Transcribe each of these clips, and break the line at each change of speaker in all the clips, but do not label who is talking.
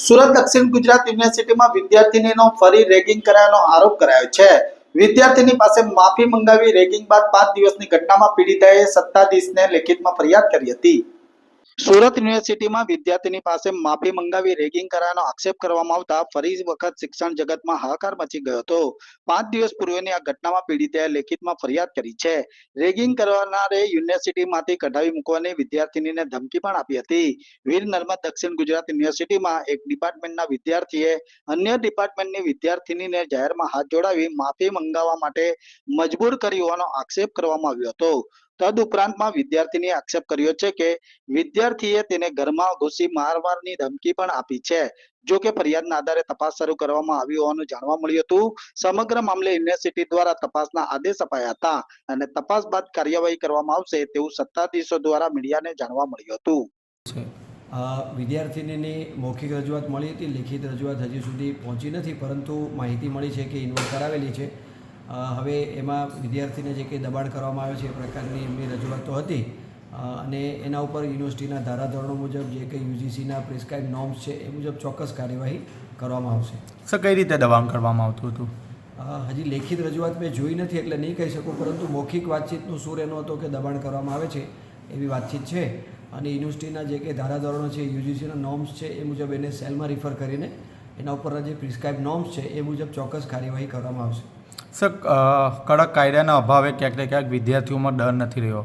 સુરત દક્ષિણ ગુજરાત યુનિવર્સિટીમાં વિદ્યાર્થીનીનો ફરી રેગિંગ કરાયાનો આરોપ કરાયો છે. વિદ્યાર્થીની પાસે માફી મંગાવી રેગિંગ બાદ પાંચ દિવસની ઘટનામાં પીડિતાએ સત્તાધીશને લેખિતમાં ફરિયાદ કરી હતી. સુરત યુનિવર્સિટીમાં વિદ્યાર્થીની પાસે માફી મંગાવી રેગિંગ કરાયાનો આક્ષેપ કરવામાં આવતા ફરી વખત શિક્ષણ જગતમાં હાહાકાર મચી ગયો હતો. પાંચ દિવસ પૂર્વેની આ ઘટનામાં પીડિતાએ લેખિતમાં ફરિયાદ કરી છે. રેગિંગ કરનારે યુનિવર્સિટીમાંથી કઢાવી મૂકવાની વિદ્યાર્થીનીને ધમકી પણ આપી હતી. વીર નર્મદ દક્ષિણ ગુજરાત યુનિવર્સિટીમાં એક ડિપાર્ટમેન્ટના વિદ્યાર્થીએ અન્ય ડિપાર્ટમેન્ટની વિદ્યાર્થીનીને જાહેરમાં હાથ જોડાવી માફી મંગાવવા માટે મજબૂર કરી હોવાનો આક્ષેપ કરવામાં આવ્યો હતો. તદ ઉપરાંતમાં આક્ષેપ કર્યો છે કે વિદ્યાર્થીએ તેને ઘરમાં ઘૂસી મારવાની ધમકી પણ આપી છે. જો કે ફરિયાદના આધારે તપાસ શરૂ કરવામાં આવી હોવાનું જાણવા મળ્યું હતું. સમગ્ર મામલે યુનિવર્સિટી દ્વારા તપાસના આદેશ અપાયા હતા અને તપાસ બાદ કાર્યવાહી કરવામાં આવશે તેવું સત્તાધીશો દ્વારા મીડિયાને જાણવા મળ્યું હતું.
વિદ્યાર્થિનીની મૌખિક રજૂઆત મળી હતી. લિખિત રજૂઆત હજી સુધી પહોંચી નથી, પરંતુ માહિતી મળી છે કે ઇન્વોલ્વ કરાવેલી છે. હવે એમાં વિદ્યાર્થીને જે કંઈ દબાણ કરવામાં આવે છે એ પ્રકારની એમની રજૂઆતો હતી. અને એના ઉપર યુનિવર્સિટીના ધારાધોરણો મુજબ જે કંઈ યુજીસીના પ્રિસ્ક્રાઇબ નોર્મ્સ છે એ મુજબ ચોક્કસ કાર્યવાહી કરવામાં આવશે.
સર કઈ રીતે દબાણ કરવામાં આવતું હતું?
હજી લેખિત રજૂઆત મેં જોઈ નથી એટલે નહીં કહી શકું પરંતુ મૌખિક વાતચીતનું સૂર એનો હતો કે દબાણ કરવામાં આવે છે એવી વાતચીત છે. અને યુનિવર્સિટીના જે કંઈ ધારાધોરણો છે યુજીસીના નોર્મ્સ છે એ મુજબ એને સેલમાં રિફર કરીને એના ઉપરના જે પ્રિસ્ક્રાઇબ નોર્મ્સ છે એ મુજબ ચોક્કસ કાર્યવાહી કરવામાં આવશે.
સર કડક કાયદાના અભાવે ક્યાંક ને ક્યાંક વિદ્યાર્થીઓમાં ડર નથી રહ્યો?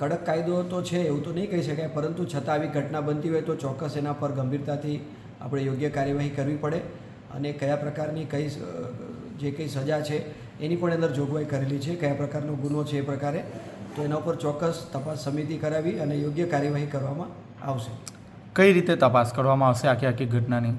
કડક કાયદો તો છે એવું તો નહીં કહી શકાય પરંતુ છતાં આવી ઘટના બનતી હોય તો ચોક્કસ એના પર ગંભીરતાથી આપણે યોગ્ય કાર્યવાહી કરવી પડે અને કયા પ્રકારની કઈ જે કંઈ સજા છે એની પણ અંદર જોગવાઈ કરેલી છે કયા પ્રકારનો ગુનો છે એ પ્રકારે તો એના ઉપર ચોક્કસ તપાસ સમિતિ કરાવી અને યોગ્ય કાર્યવાહી કરવામાં આવશે.
કઈ રીતે તપાસ કરવામાં આવશે આખી આખી ઘટનાની?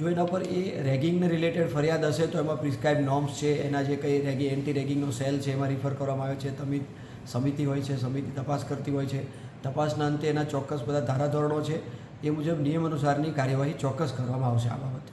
જો એના પર એ રેગિંગને રિલેટેડ ફરિયાદ હશે, તો એમાં પ્રિસ્ક્રાઇબ નોર્મ્સ છે, એના જે કંઈ રેગી એન્ટી રેગિંગનો સેલ છે, એમાં રિફર કરવામાં આવે છે તમિ સમિતિ હોય છે, સમિતિ તપાસ કરતી હોય છે. તપાસના અંતે એના ચોક્કસ બધા ધારાધોરણો છે, એ મુજબ નિયમ અનુસારની કાર્યવાહી ચોક્કસ કરવામાં આવશે આ બાબતે.